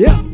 Yeah.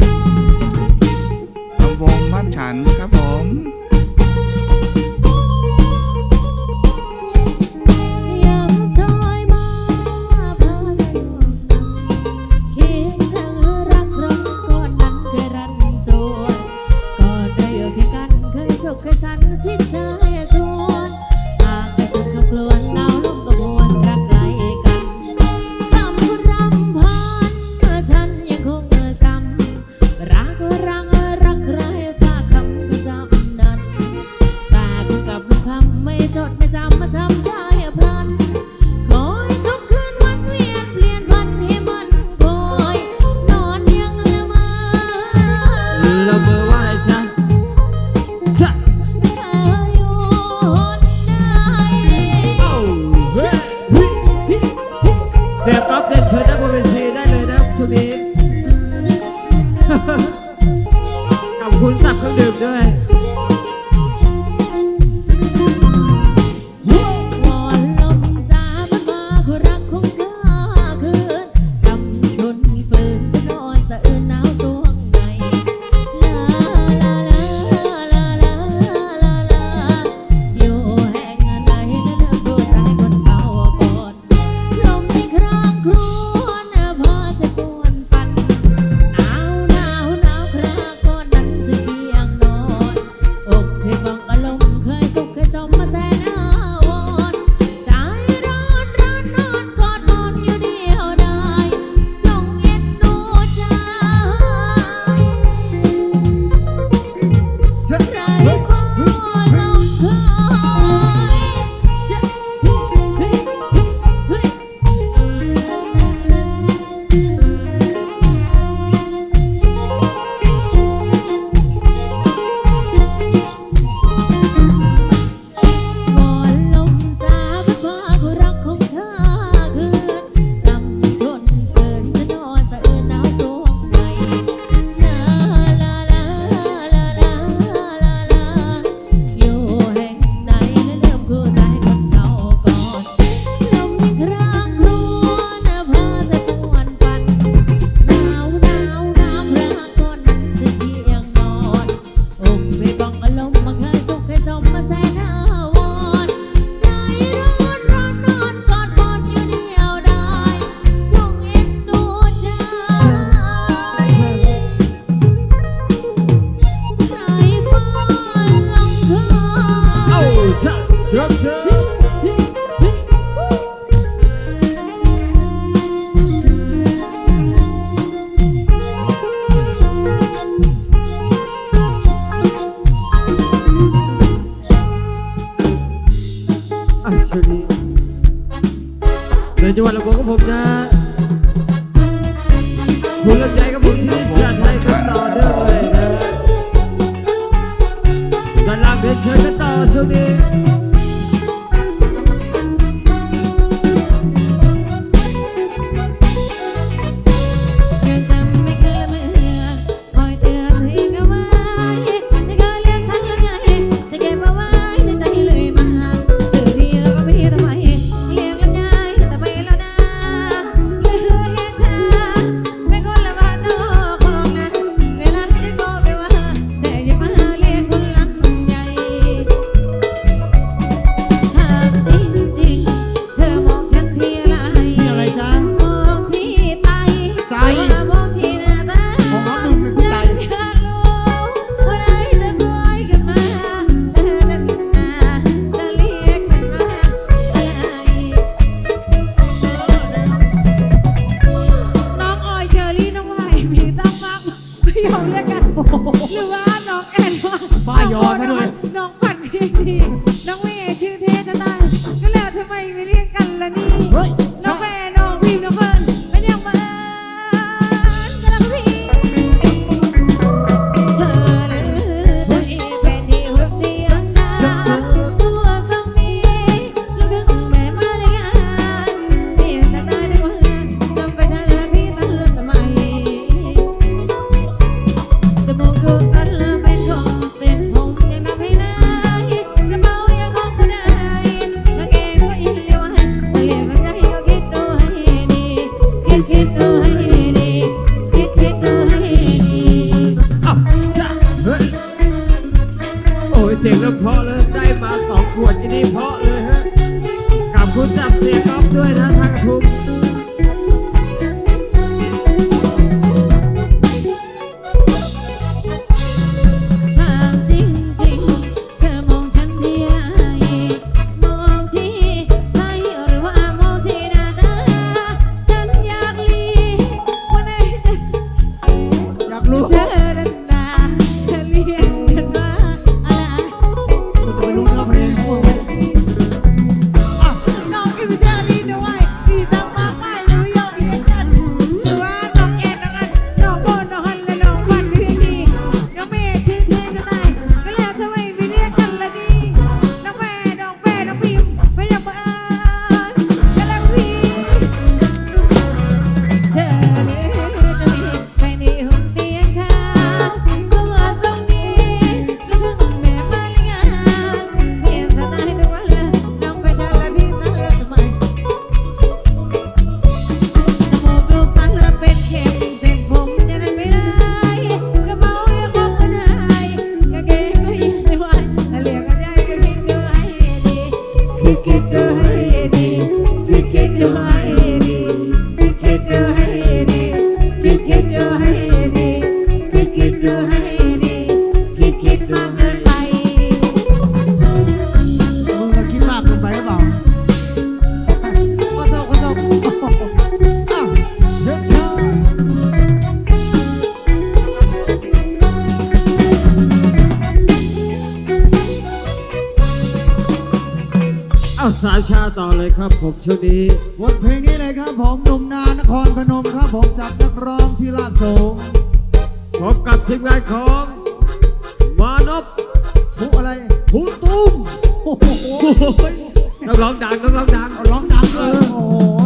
Look คุณลำไยกับผมชีวิตสัตว์ไกันต่อเนื่งเลยนะรามเชิญกันต่อช่วงนี้ อนให้ด้วย น้องขวันดีดี เสียงเริ่เพาะเลยได้มาสองขวดที่นี่เพาะเลยฮะกับคุณจับเสียงก๊อบด้วยนะทางทุ่ับผมชุดนี้วัเพลงนี้เลยครับผมหนุ่มนานครพนมครับผมจากนักร้องที่ราบสูงพบกับทีมงานของมานพผู้อะไรผู้ตุ้มนักร้องดังนักร้องดังร้องดังเลย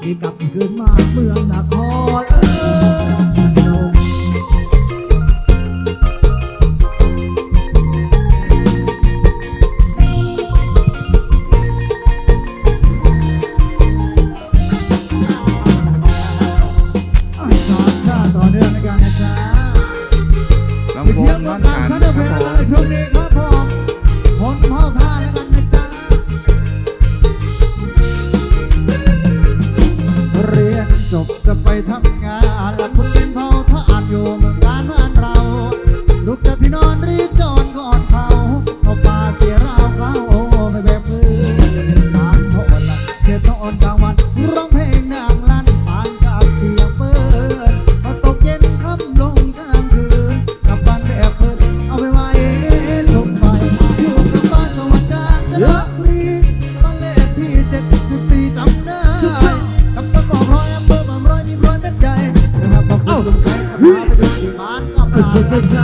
ได้กลับคืนมาเมืองนครเออ thăm ngàn ተዘርታ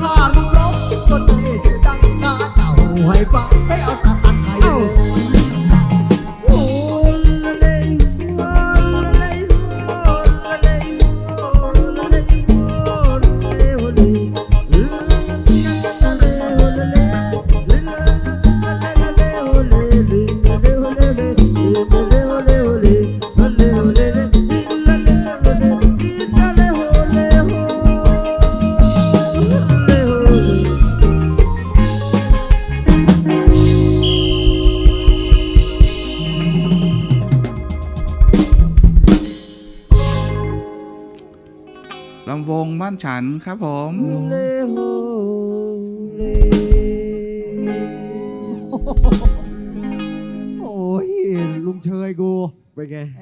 ข้ารู้รบดนตรีดังข้าเต่าให้ฟังให้เอา บ้านฉันครับผมโฮเลโอ้ยลุงเชยกู เป็นไง